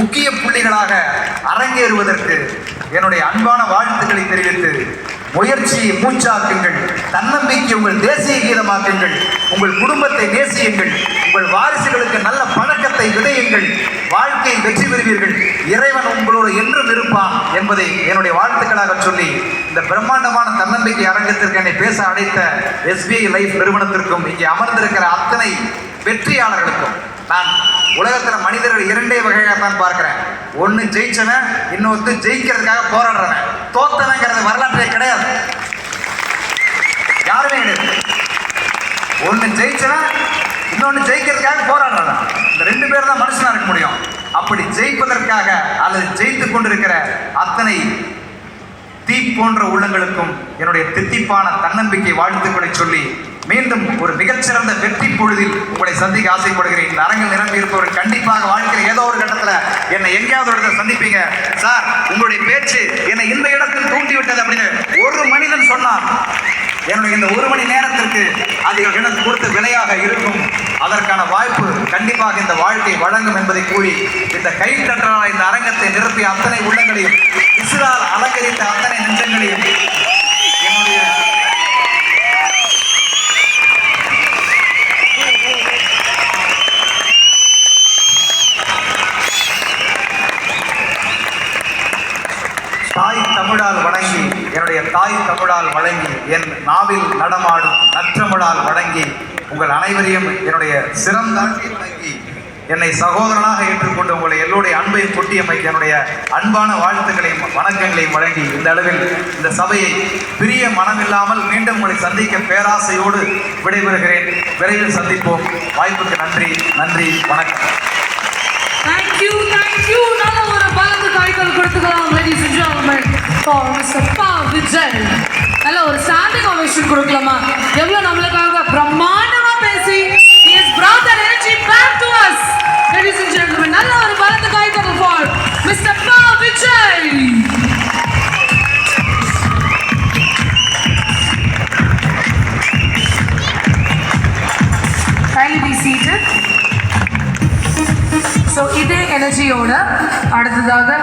முக்கிய புள்ளிகளாக அரங்கேறுவதற்கு என்னுடைய அன்பான வாழ்த்துக்களை தெரிவித்து முயற்சியை மூச்சாக்குங்கள் தன்னம்பிக்கை உங்கள் தேசிய கீதமாக்குங்கள் உங்கள் குடும்பத்தை நேசியுங்கள் உங்கள் வாரிசுகளுக்கு நல்ல பழக்கத்தை விதையுங்கள் வாழ்க்கையில் வெற்றி பெறுவீர்கள். இறைவன் உங்களோடு என்றும் இருப்பான் என்பதை என்னுடைய வாழ்த்துக்களாக சொல்லி இந்த பிரம்மாண்டமான தன்னம்பிக்கை அரங்கத்திற்கு என்னை பேச அடைத்த எஸ்பிஐ லைஃப் நிறுவனத்திற்கும் இங்கே அமர்ந்திருக்கிற அத்தனை வெற்றியாளர்களுக்கும் நான் உலகத்தில் மனிதர்கள் இரண்டே வகையாக தான் பார்க்கிறேன். ஒன்று ஜெயிச்சவன் இன்னொருத்து ஜெயிக்கிறதுக்காக போராடுறவன். தோத்தவங்கிறது வரலாற்றே கிடையாது. யாருமே கிடையாது. ஒன்று ஜெயிச்சவன் இன்னொன்று ஜெயிக்கிறதுக்காக போராடுறவன். இந்த ரெண்டு பேர் தான் மனுஷனாக இருக்க முடியும். அப்படி ஜெயிப்பதற்காக அல்லது ஜெயித்து கொண்டிருக்கிற அத்தனை தீ போன்ற உள்ளங்களுக்கும் என்னுடைய தித்திப்பான தன்னம்பிக்கை வாழ்த்துக்களை சொல்லி மீண்டும் ஒரு மிகச்சிறந்த வெற்றி பொழுதில் உங்களை சந்திக்க ஆசைப்படுகிறேன். இந்த அரங்கில் நிரம்பி இருப்பவர்கள் கண்டிப்பாக வாழ்க்கையில் ஏதோ ஒரு கட்டத்தில் என்னை எங்கேயாவது இடத்துல சந்திப்பீங்க. சார் உங்களுடைய பேச்சு என்னை இந்த இடத்தில் தூண்டி விட்டது அப்படின்னு ஒரு மனிதன் சொன்னார் என்னுடைய இந்த ஒரு மணி நேரத்திற்கு அது எனக்கு கொடுத்த விலையாக இருக்கும். அதற்கான வாய்ப்பு கண்டிப்பாக இந்த வாழ்க்கை வழங்கும் என்பதை கூறி இந்த கைத்தட்டலால் இந்த அரங்கத்தை நிரப்பிய அத்தனை உள்ளங்களையும் இஸ்ரால் அலங்கரித்த அத்தனை நெஞ்சங்களையும் என்னுடைய தாய் தமிழால் வணங்கி என்னுடைய தாய் தமிழால் வழங்கி என் நாவில் நடமாடும் நற்றமிழால் வழங்கி உங்கள் அனைவரையும் என்னுடைய சிறந்தாண்டி வழங்கி என்னை சகோதரனாக ஏற்றுக்கொண்டு உங்களை எல்லோருடைய அன்பையும் கொட்டியமைக்க என்னுடைய அன்பான வாழ்த்துக்களையும் வணக்கங்களையும் வழங்கி இந்த அளவில் இந்த சபையை பிரிய மனமில்லாமல் மீண்டும் உங்களை சந்திக்க பேராசையோடு விடைபெறுகிறேன். விரைவில் சந்திப்போம். வாய்ப்புக்கு நன்றி நன்றி வணக்கம். Thank you, thank you. பலத்து கொடுத்துக்கலாம். Ladies and gentlemen for mister பா விஜய். நல்ல ஒரு ஸ்டாண்டிங் ஓவேஷன் கொடுக்கலாமா எவ்வளவு நம்மள സോ ഇതേ എനർജിയോട് അടുത്തതാത്